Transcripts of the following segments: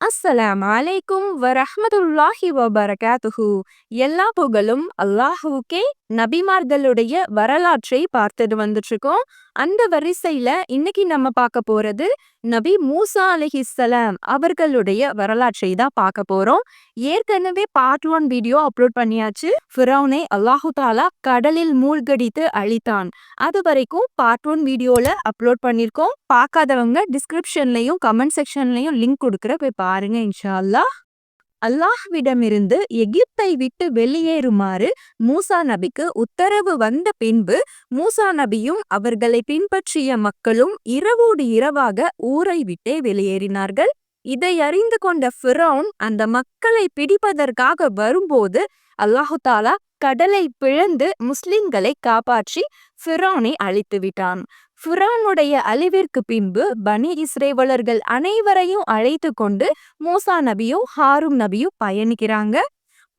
அஸ்ஸலாம் அலைக்கும் வரஹ்மத்துல்லாஹி வபரகாத்துஹு. எல்லா புகழும் அல்லாஹுக்கே நபிமார்களுடைய வரலாற்றை பார்த்துட்டு வந்துட்டு இருக்கோம் அந்த வரிசையில இன்னைக்கு நம்ம பார்க்க போறது நபி மூசா அலிஹிஸ்ஸலாம் அவர்களுடைய வரலாற்றை தான் பார்க்க போறோம். ஏற்கனவே பார்ட் ஒன் வீடியோ அப்லோட் பண்ணியாச்சு. ஃபிரௌனை அல்லாஹு தாலா கடலில் மூழ்கடித்து அழித்தான். அது வரைக்கும் பார்ட் ஒன் வீடியோல அப்லோட் பண்ணிருக்கோம் பார்க்காதவங்க டிஸ்கிரிப்ஷன்லயும் கமெண்ட் செக்ஷன்லயும் லிங்க் கொடுக்குற போய் பாருங்க இன்ஷா அல்லாஹ் அல்லாஹ்விடமிருந்து எகிப்தை விட்டு வெளியேறுமாறு மூசா நபிக்கு உத்தரவு வந்த பின்பு மூசா நபியும் அவர்களை பின்பற்றிய மக்களும் இரவோடு இரவாக ஊரை விட்டே வெளியேறினார்கள். இதை அறிந்து கொண்ட ஃபிரௌன் அந்த மக்களை பிடிப்பதற்காக வரும்போது அல்லாஹு தாலா கடலை பிளந்து முஸ்லிம்களை காப்பாற்றி ஃபிரௌனை அழித்து விட்டான் ஃபிரானுடைய அழிவிற்கு பின்பு பனி இஸ்ரேவலர்கள் அனைவரையும் அழைத்து கொண்டு மூசா நபியும் ஹாரும் நபியும் பயணிக்கிறாங்க.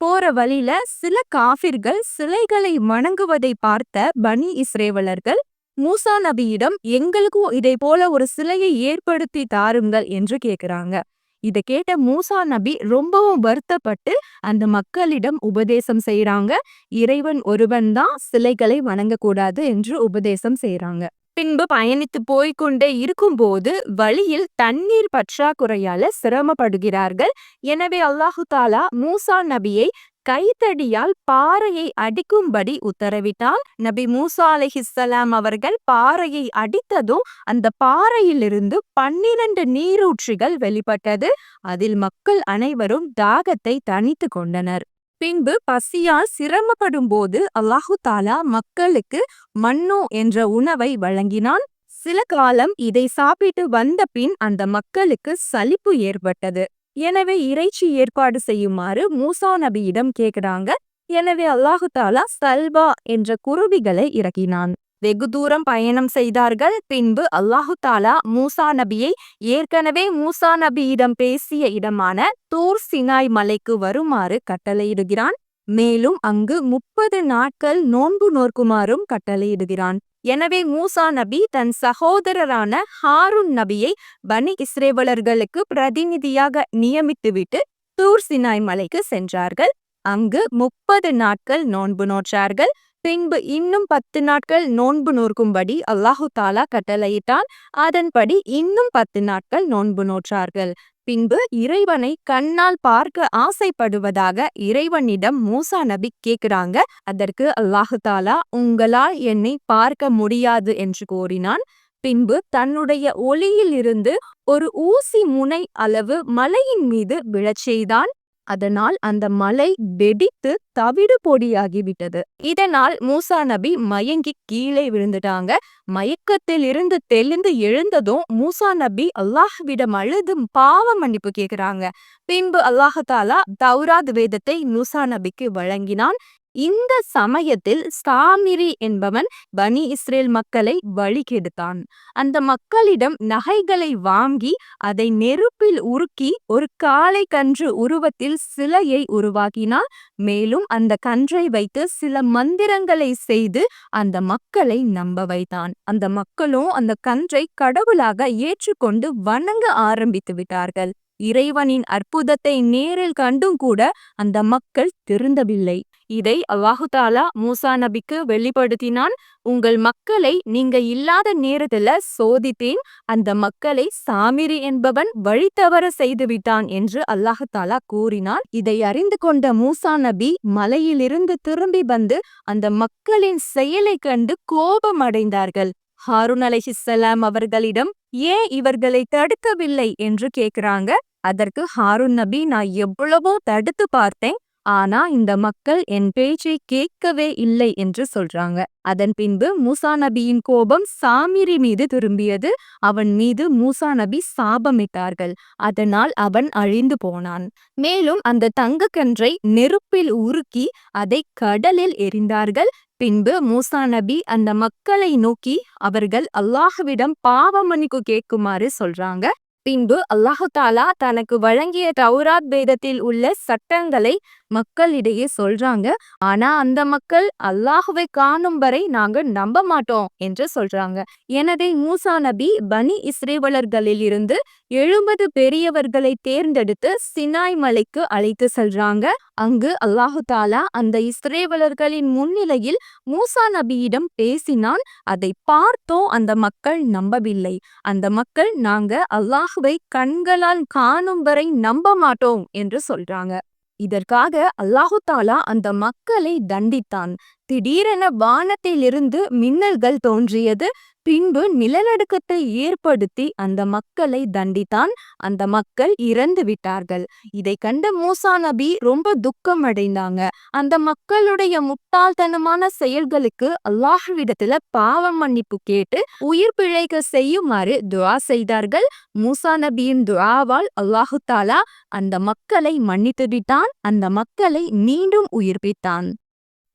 போற வழியில சில காஃபிர்கள் சிலைகளை வணங்குவதை பார்த்த பனி இஸ்ரேவலர்கள் மூசா நபியிடம் எங்களுக்கும் இதை போல ஒரு சிலையை ஏற்படுத்தி தாருங்கள் என்று கேக்குறாங்க. இதை கேட்ட மூசா நபி ரொம்பவும் வருத்தப்பட்டு அந்த மக்களிடம் உபதேசம் செய்யறாங்க இறைவன் ஒருவன் தான் சிலைகளை வணங்கக்கூடாது என்று உபதேசம் செய்யறாங்க பின்பு பயணித்து போய்கொண்டே இருக்கும்போது வழியில் தண்ணீர் பற்றாக்குறையால சிரமப்படுகிறார்கள். எனவே அல்லாஹு தாலா மூசா நபியை கைத்தடியால் பாறையை அடிக்கும்படி உத்தரவிட்டால் நபி மூசா அலிஹிஸ்ஸலாம் அவர்கள் பாறையை அடித்ததும் அந்த பாறையிலிருந்து பன்னிரண்டு நீரூற்றிகள் வெளிப்பட்டது. அதில் மக்கள் அனைவரும் தாகத்தை தணித்து கொண்டனர். பின்பு பசியால் சிரமப்படும் போது அல்லாஹு தாலா மக்களுக்கு மண்ணு என்ற உணவை வழங்கினான். சில காலம் இதை சாப்பிட்டு வந்த பின் அந்த மக்களுக்கு சலிப்பு ஏற்பட்டது. எனவே இறைச்சி ஏற்பாடு செய்யுமாறு மூசா நபியிடம் கேக்குறாங்க எனவே அல்லாஹு தாலா சல்பா என்ற குருவிகளை இறக்கினான். வெகு தூரம் பயணம் செய்தார்கள். பின்பு அல்லாஹு தாலா மூசா நபியை ஏற்கனவே மூசா நபியிடம் பேசிய இடமான தூர் சினாய் மலைக்கு வருமாறு கட்டளையிடுகிறான். மேலும் அங்கு முப்பது நாட்கள் நோன்பு நோர்க்குமாறும் கட்டளையிடுகிறான். எனவே மூசா நபி தன் சகோதரரான ஹாருன் நபியை பனி இஸ்ரேவலர்களுக்கு பிரதிநிதியாக நியமித்துவிட்டு தூர் சினாய் மலைக்கு சென்றார்கள். அங்கு முப்பது நாட்கள் நோன்பு நோற்றார்கள். பின்பு இன்னும் பத்து நாட்கள் நோன்பு நோர்க்கும்படி அல்லாஹு தாலா கட்டளையிட்டான். அதன்படி இன்னும் பத்து நாட்கள் நோன்பு நோற்றார்கள். பின்பு இறைவனை கண்ணால் பார்க்க ஆசைப்படுவதாக இறைவனிடம் மூசா நபி கேக்குறாங்க அதற்கு அல்லாஹு தாலா உங்களால் என்னை பார்க்க முடியாது என்று கூறினான். பின்பு தன்னுடைய ஒளியில் இருந்து ஒரு ஊசி முனை அளவு மலையின் மீது விழச் செய்தான். அதனால் அந்த மலை வெடித்து தவிடு பொடியாகிவிட்டது. இதனால் மூசா நபி மயங்கி கீழே விழுந்துட்டாங்க. மயக்கத்தில் இருந்து தெளிந்து எழுந்ததும் மூசா நபி அல்லாஹ்விடம் அழுது பாவ மன்னிப்பு கேக்குறாங்க பின்பு அல்லாஹாலா தௌராத் வேதத்தை மூசா நபிக்கு வழங்கினான். இந்த சமயத்தில் சாமிரி என்பவன் பனி இஸ்ரேல் மக்களை வழி கெடுத்தான். அந்த மக்களிடம் நகைகளை வாங்கி அதை நெருப்பில் உருக்கி ஒரு காளை கன்று உருவத்தில் சிலையை உருவாக்கினான். மேலும் அந்த கன்றை வைத்து சில மந்திரங்களை செய்து அந்த மக்களை நம்ப வைத்தான். அந்த மக்களும் அந்த கன்றை கடவுளாக ஏற்றுக்கொண்டு வணங்க ஆரம்பித்து விட்டார்கள். இறைவனின் அற்புதத்தை நேரில் கண்டும் கூட அந்த மக்கள் திருந்தவில்லை. இதை அல்லாஹுதாலா மூசா நபிக்கு வெளிப்படுத்தினான். உங்கள் மக்களை நீங்க இல்லாத நேரத்துல சோதித்தேன். அந்த மக்களை சாமிரி என்பவன் வழி தவற செய்துவிட்டான் என்று அல்லாஹுதாலா கூறினான். இதை அறிந்து கொண்ட மூசா நபி மலையிலிருந்து திரும்பி வந்து அந்த மக்களின் செயலை கண்டு கோபம் அடைந்தார்கள். ஹாரூன் அலஹிசலாம் அவர்களிடம் ஏன் இவர்களை தடுக்கவில்லை? என்று கேட்கிறாங்க அதற்கு ஹாரூன் நபி நான் எவ்வளவோ தடுத்து பார்த்தேன் ஆனா இந்த மக்கள் என் பேச்சை கேட்கவே இல்லை என்று சொல்றாங்க. அதன் பின்பு மூசா நபியின் கோபம் சாமிரி மீது திரும்பியது. அவன் மீது மூசா நபி சாபமிட்டார்கள். அதனால் அவன் அழிந்து போனான். மேலும் அந்த தங்கக்கன்றை நெருப்பில் உருக்கி அதை கடலில் எரிந்தார்கள் பின்பு மூசா நபி அந்த மக்களை நோக்கி அவர்கள் அல்லாஹுவிடம் பாவமணிக்கு கேட்குமாறு சொல்றாங்க. பின்பு அல்லாஹு தாலா தனக்கு வழங்கிய தௌராத் வேதத்தில் உள்ள சட்டங்களை மக்களிடையே சொல்றாங்க. ஆனா அந்த மக்கள் அல்லாஹுவை காணும் வரை நாங்க நம்ப மாட்டோம் என்று சொல்றாங்க. எனவே மூசா நபி பனி இஸ்ரேவலர்களில் இருந்து எழுபது பெரியவர்களை தேர்ந்தெடுத்து சினாய் மலைக்கு அழைத்து செல்றாங்க. அங்கு அல்லாஹு தாலா அந்த இஸ்ரேவலர்களின் முன்னிலையில் மூசா நபியிடம் பேசினான். அதை பார்த்தோ அந்த மக்கள் நம்பவில்லை. அந்த மக்கள் நாங்க அல்லாஹ் இயேசுவை கண்களால் காணும் வரை நம்ப மாட்டோம் என்று சொல்றாங்க. இதற்காக அல்லாஹு தாலா அந்த மக்களை தண்டித்தான். திடீரென வானத்திலிருந்து மின்னல்கள் தோன்றியது. பின்பு நிலநடுக்கத்தை ஏற்படுத்தி அந்த மக்களை தண்டித்தான். அந்த மக்கள் இறந்து விட்டார்கள். இதை கண்ட மூசா நபி ரொம்ப துக்கம் அடைந்தாங்க அந்த மக்களுடைய முட்டாள்தனமான செயல்களுக்கு அல்லாஹ்விடத்துல பாவம் மன்னிப்பு கேட்டு உயிர் பிழைக்க செய்யுமாறு துவா செய்தார்கள். மூசா நபியின் துவாவால் அல்லாஹு தாலா அந்த மக்களை மன்னித்து விட்டான் அந்த மக்களை மீண்டும் உயிர்ப்பித்தான்.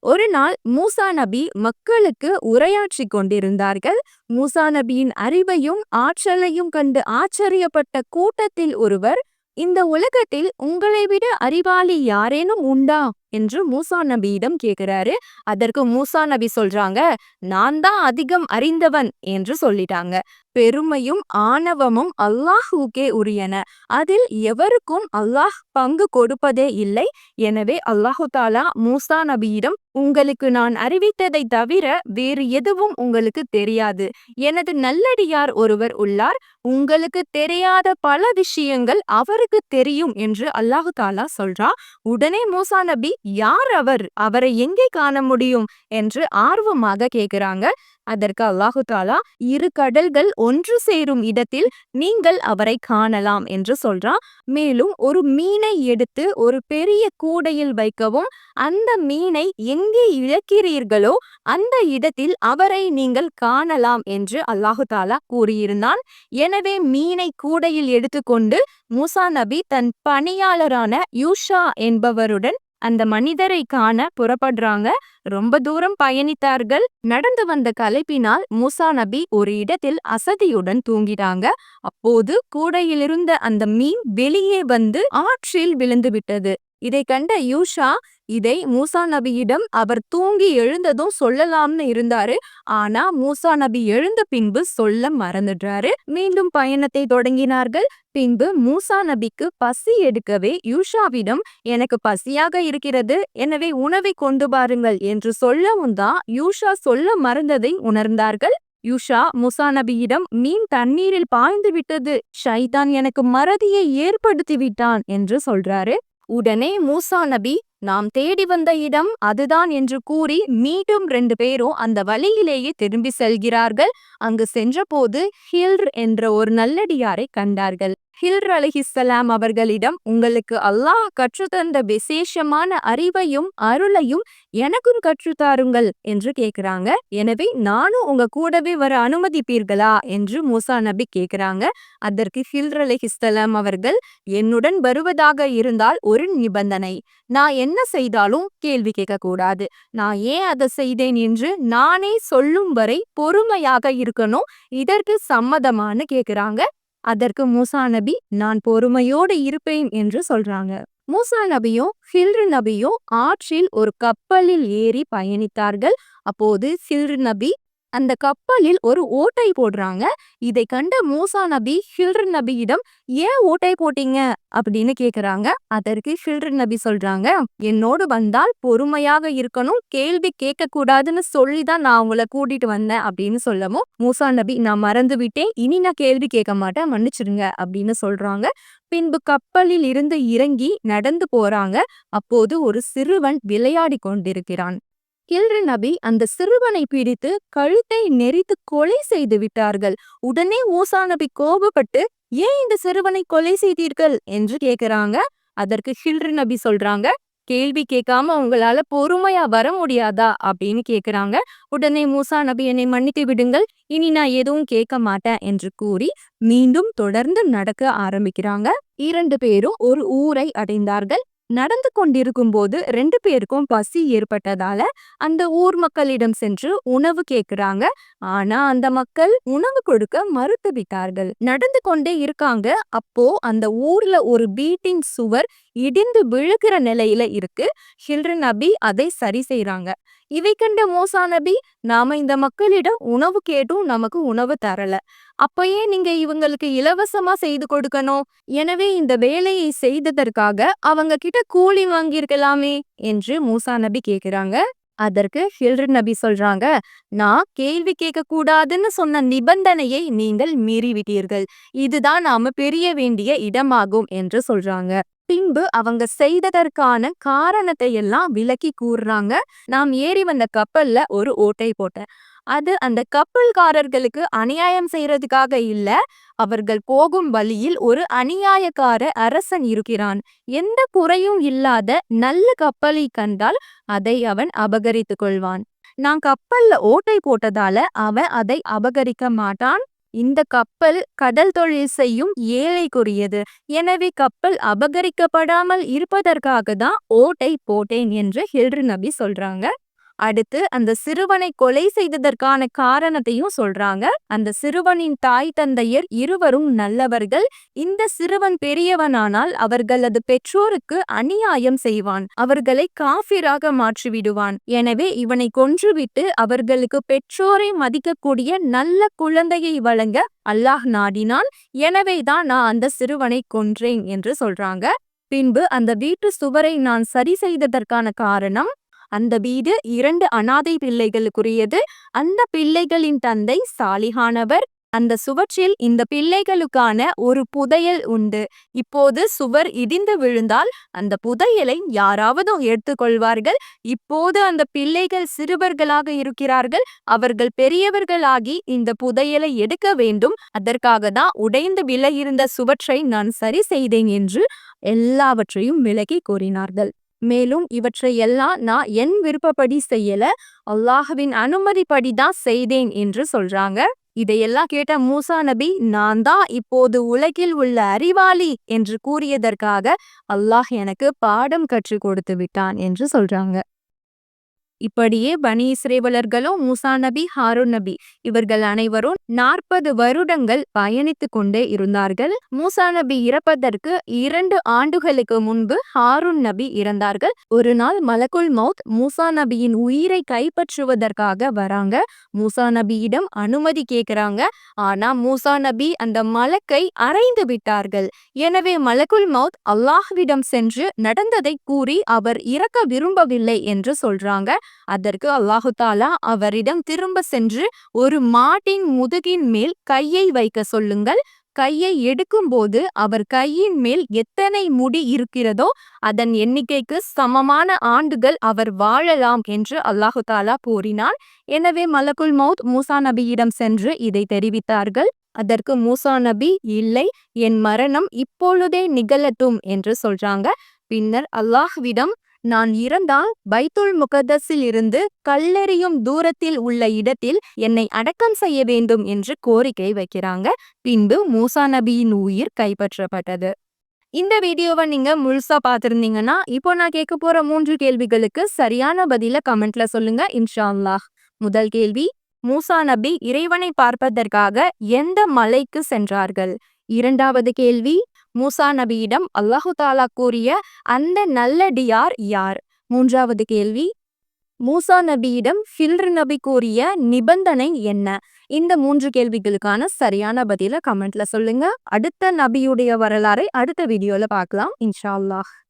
ஒரு நாள் மூசா நபி மக்களுக்கு உரையாற்றிக் கொண்டிருந்தார்கள். மூசா நபியின் அறிவையும் ஆற்றலையும் கண்டு ஆச்சரியப்பட்ட கூட்டத்தில் ஒருவர் இந்த உலகத்தில் உங்களை விட அறிவாளி யாரேனும் உண்டா? என்று மூசா நபியிடம் கேக்குறாரு அதற்கு மூசா நபி சொல்றாங்க நான் தான் அதிகம் அறிந்தவன் என்று சொல்லிட்டாங்க. பெருமையும் ஆணவமும் அல்லாஹுக்கே உரியன. அதில் எவருக்கும் அல்லாஹ் பங்கு கொடுப்பதே இல்லை. எனவே அல்லாஹு தாலா மூசா நபியிடம் உங்களுக்கு நான் அறிவித்ததை தவிர வேறு எதுவும் உங்களுக்கு தெரியாது. எனது நல்லடியார் ஒருவர் உள்ளார். உங்களுக்கு தெரியாத பல விஷயங்கள் அவருக்கு தெரியும் என்று அல்லாஹு தாலா சொல்றா. உடனே மூசா நபி யார் அவர்? அவரை எங்கே காண முடியும்? என்று ஆர்வமாக கேக்குறாங்க அதற்கு அல்லாஹு தாலா இரு கடல்கள் ஒன்று சேரும் இடத்தில் நீங்கள் அவரை காணலாம் என்று சொல்றான். மேலும் ஒரு மீனை எடுத்து ஒரு பெரிய கூடையில் வைக்கவும் அந்த மீனை எங்கே இழக்கிறீர்களோ அந்த இடத்தில் அவரை நீங்கள் காணலாம் என்று அல்லாஹு தாலா கூறியிருந்தான். எனவே மீனை கூடையில் எடுத்துக்கொண்டு மூசா நபி தன் பணியாளரான யூஷா என்பவருடன் அந்த மனிதரை காண புறப்படுறாங்க. ரொம்ப தூரம் பயணித்தார்கள். நடந்து வந்த கலைப்பினால் மூசா நபி ஒரு இடத்தில் அசதியுடன் தூங்கிட்டாங்க. அப்போது கூடையிலிருந்த அந்த மீன் வெளியே வந்து ஆற்றில் விழுந்து விட்டது இதை கண்ட யூஷா இதை மூசா நபியிடம் அவர் தூங்கி எழுந்ததும் சொல்லலாம்னு இருந்தாரு. ஆனா மூசா நபி எழுந்த பின்பு சொல்ல மறந்துடுறாரு. மீண்டும் பயணத்தை தொடங்கினார்கள். பின்பு மூசா நபிக்கு பசி எடுக்கவே யூஷாவிடம் எனக்கு பசியாக இருக்கிறது. எனவே உணவை கொண்டு பாருங்கள் என்று சொல்லவும் தான் யூஷா சொல்ல மறந்ததை உணர்ந்தார்கள். யூஷா முசா நபியிடம் மீன் தண்ணீரில் பாய்ந்து விட்டது. ஷைதான் எனக்கு மறதியை ஏற்படுத்தி விட்டான் என்று சொல்றாரு. உடனே மூசா நபி நாம் தேடி வந்த இடம் அதுதான் என்று கூறி மீண்டும் ரெண்டு பேரும் அந்த வழியிலேயே திரும்பி செல்கிறார்கள். அங்கு சென்றபோது ஹில்ர் என்ற ஒரு நல்லடியாரை கண்டார்கள். ஹில்ர் அலிஹிஸ்ஸலாம் அவர்களிடம் உங்களுக்கு அல்லாஹ் கற்றுத்தந்த விசேஷமான அறிவையும் அருளையும் எனக்கும் கற்றுத்தாருங்கள் என்று கேக்குறாங்க. எனவே நானும் உங்க கூடவே வர அனுமதிப்பீர்களா? என்று மூசா நபி கேக்குறாங்க. அதற்கு ஹில்ர் அலிஹிஸ்ஸலாம் அவர்கள் என்னுடன் வருவதாக இருந்தால் ஒரு நிபந்தனை. நான் என்ன செய்தாலும் கேள்வி கேட்கக்கூடாது. நான் ஏன் அதை செய்தேன் என்று நானே சொல்லும் வரை பொறுமையாக இருக்கணும். இதற்கு சம்மதமானு கேக்குறாங்க. அதற்கு மூசா நபி நான் பொறுமையோடு இருப்பேன் என்று சொல்றாங்க. மூசா நபியும் ஹில்ரு நபியும் ஆற்றில் ஒரு கப்பலில் ஏறி பயணித்தார்கள். அப்போது ஹில்ரு நபி அந்த கப்பலில் ஒரு ஓட்டை போடுறாங்க. இதை கண்ட மூசா நபி ஹில்ரு நபியிடம் ஏன் ஓட்டை போட்டீங்க? அப்படின்னு கேக்குறாங்க. அதற்கு ஹில்ரு நபி சொல்றாங்க என்னோடு வந்தால் பொறுமையாக இருக்கணும் கேள்வி கேட்க கூடாதுன்னு சொல்லிதான் நான் உங்களை கூட்டிட்டு வந்தேன் அப்படின்னு சொல்லவும் மூசா நபி நான் மறந்து விட்டேன் இனி நான் கேள்வி கேட்க மாட்டேன் மன்னிச்சிருங்க அப்படின்னு சொல்றாங்க. பின்பு கப்பலில் இருந்து இறங்கி நடந்து போறாங்க. அப்போது ஒரு சிறுவன் விளையாடி கொண்டிருக்கிறான். கில்ரு நபி அந்த சிறுவனை பிடித்து கழுத்தை நெறித்து கொலை செய்து விட்டார்கள். உடனே ஊசா நபி கோபப்பட்டு ஏன் இந்த சிறுவனை கொலை செய்தீர்கள்? என்று கேக்குறாங்க. அதற்கு ஹில்ரு நபி சொல்றாங்க கேள்வி கேட்காம உங்களால பொறுமையா வர முடியாதா? அப்படின்னு கேக்குறாங்க. உடனே மூசா நபி என்னை மன்னித்து விடுங்கள் இனி நான் எதுவும் கேட்க மாட்டேன் என்று கூறி மீண்டும் தொடர்ந்து நடக்க ஆரம்பிக்கிறாங்க. இரண்டு பேரும் ஒரு ஊரை அடைந்தார்கள். நடந்து கொண்டிருக்கும் போது ரெண்டு பேருக்கும் பசி ஏற்பட்டதால அந்த ஊர் மக்களிடம் சென்று உணவு கேக்குறாங்க. ஆனா அந்த மக்கள் உணவு கொடுக்க மறுத்து விட்டார்கள். நடந்து கொண்டே இருக்காங்க. அப்போ அந்த ஊர்ல ஒரு பீட்டிங் சுவர் இடிந்து விழுகிற நிலையில இருக்கு. ஹில்ரு நபி அதை சரி செய்யறாங்க இவை கண்ட மோசா நபி நாம இந்த மக்களிடம் உணவு கேட்டும் நமக்கு உணவு தரல. அப்பயே நீங்க இவங்களுக்கு இலவசமா செய்து கொடுக்கணும். எனவே இந்த வேலையை செய்ததற்காக அவங்க கிட்ட கூலி வாங்கியிருக்கலாமே என்று மூசா நபி கேக்குறாங்க. அதற்கு ஹில்ரு நபி சொல்றாங்க நான் கேள்வி கேட்க கூடாதுன்னு சொன்ன நிபந்தனையை நீங்கள் மீறிவிட்டீர்கள். இதுதான் நாம பெரிய வேண்டிய இடமாகும் என்று சொல்றாங்க. பின்பு அவங்க செய்ததற்கான காரணத்தை எல்லாம் விளக்கி கூறுறாங்க. நாம் ஏறி வந்த கப்பல்ல ஒரு ஓட்டை போட்டேன். அது அந்த கப்பல்காரர்களுக்கு அநியாயம் செய்யறதுக்காக இல்ல அவர்கள் போகும் வழியில் ஒரு அநியாயக்கார அரசன் இருக்கிறான். எந்த குறையும் இல்லாத நல்ல கப்பலை கண்டால் அதை அவன் அபகரித்து கொள்வான். நான் கப்பல்ல ஓட்டை போட்டதால அவன் அதை அபகரிக்க மாட்டான். இந்த கப்பல் கடல் தொழில் செய்யும் ஏழைக்குரியது. எனவே கப்பல் அபகரிக்கப்படாமல் இருப்பதற்காக தான் ஓட்டை போட்டேன் என்று ஹில்ரு நபி சொல்றாங்க. அடுத்து அந்த சிறுவனை கொலை செய்ததற்கான காரணத்தையும் சொல்றாங்க. அந்த சிறுவனின் தாய் தந்தையர் இருவரும் நல்லவர்கள். இந்த சிறுவன் பெரியவனானால் அவர்களது பெற்றோருக்கு அநியாயம் செய்வான். அவர்களை காஃபிராக மாற்றிவிடுவான். எனவே இவனை கொன்றுவிட்டு அவர்களுக்கு பெற்றோரை மதிக்கக்கூடிய நல்ல குழந்தையை வழங்க அல்லாஹ் நாடினான். எனவேதான் நான் அந்த சிறுவனை கொன்றேன் என்று சொல்றாங்க. பின்பு அந்த வீட்டு சுவரை நான் சரி செய்ததற்கான காரணம் அந்த வீடு இரண்டு அனாதை பிள்ளைகளுக்குரியது. அந்த பிள்ளைகளின் தந்தை சாலிகானவர் அந்த சுவற்றில் இந்த பிள்ளைகளுக்கான ஒரு புதையல் உண்டு. இப்போது சுவர் இடிந்து விழுந்தால் அந்த புதையலை யாராவது எடுத்துக்கொள்வார்கள் இப்போது அந்த பிள்ளைகள் சிறுவர்களாக இருக்கிறார்கள். அவர்கள் பெரியவர்களாகி இந்த புதையலை எடுக்க வேண்டும். அதற்காக தான் உடைந்து விலையிருந்த இருந்த சுவற்றை நான் சரி செய்தேன் என்று எல்லாவற்றையும் விலகி கூறினார்கள். மேலும் இவற்றை எல்லாம் நான் என் விருப்பப்படி செய்யல. அல்லாஹுவின் அனுமதிப்படி தான் செய்தேன் என்று சொல்றாங்க. இதையெல்லாம் கேட்ட மூசா நபி நான் தான் இப்போது உலகில் உள்ள அறிவாளி என்று கூறியதற்காக அல்லாஹ் எனக்கு பாடம் கற்றுக் கொடுத்து விட்டான் என்று சொல்றாங்க. இப்படியே பனி இஸ்ரேவலர்களும் மூசா நபி ஹாரூன் நபி இவர்கள் அனைவரும் நாற்பது வருடங்கள் பயணித்து கொண்டே இருந்தார்கள். மூசா நபி இறப்பதற்கு இரண்டு ஆண்டுகளுக்கு முன்பு ஹாரூன் நபி இறந்தார்கள். ஒரு நாள் மலக்குல் மவுத் மூசா நபியின் உயிரை கைப்பற்றுவதற்காக வராங்க. மூசா நபியிடம் அனுமதி கேட்கிறாங்க. ஆனா மூசா நபி அந்த மலக்கை அரைந்து விட்டார்கள். எனவே மலக்குல் மவுத் அல்லாஹ்விடம் சென்று நடந்ததை கூறி அவர் இறக்க விரும்பவில்லை என்று சொல்றாங்க. அதற்கு அல்லாஹு தாலா அவரிடம் திரும்ப சென்று ஒரு மாட்டின் முதுகின் மேல் கையை வைக்க சொல்லுங்கள். கையை எடுக்கும்போது அவர் கையின் மேல் எத்தனை முடி இருக்கிறதோ அதன் எண்ணிக்கைக்கு சமமான ஆண்டுகள் அவர் வாழலாம் என்று அல்லாஹு தாலா கூறினார் எனவே மலக்குல் மவுத் மூசா நபியிடம் சென்று இதை தெரிவித்தார்கள். அதற்கு மூசா நபி இல்லை என் மரணம் இப்பொழுதே நிகழட்டும் என்று சொல்றாங்க. பின்னர் அல்லாஹ்விடம் நான் இறந்தால் பைத்துல் முகதஸில் இருந்து கல்லெறியும் தூரத்தில் உள்ள இடத்தில் என்னை அடக்கம் செய்ய வேண்டும் என்று கோரிக்கை வைக்கிறாங்க. பின்பு மூசா நபியின் உயிர் கைப்பற்றப்பட்டது. இந்த வீடியோவை நீங்க முழுசா பார்த்துருந்தீங்கன்னா இப்போ நான் கேட்க போற மூன்று கேள்விகளுக்கு சரியான பதில கமெண்ட்ல சொல்லுங்க இன்ஷால்லாஹ் முதல் கேள்வி மூசா நபி இறைவனை பார்ப்பதற்காக எந்த மலைக்கு சென்றார்கள்? இரண்டாவது கேள்வி மூசா நபியிடம் அல்லாஹு தாலா கூறிய அந்த நல்லடியார் யார்? மூன்றாவது கேள்வி. மூசா நபியிடம் ஃபில்ரு நபி கூறிய நிபந்தனை என்ன? இந்த மூன்று கேள்விகளுக்கான சரியான பதில கமெண்ட்ல சொல்லுங்க. அடுத்த நபியுடைய வரலாறை அடுத்த வீடியோல பார்க்கலாம் இன்ஷா அல்லாஹ்.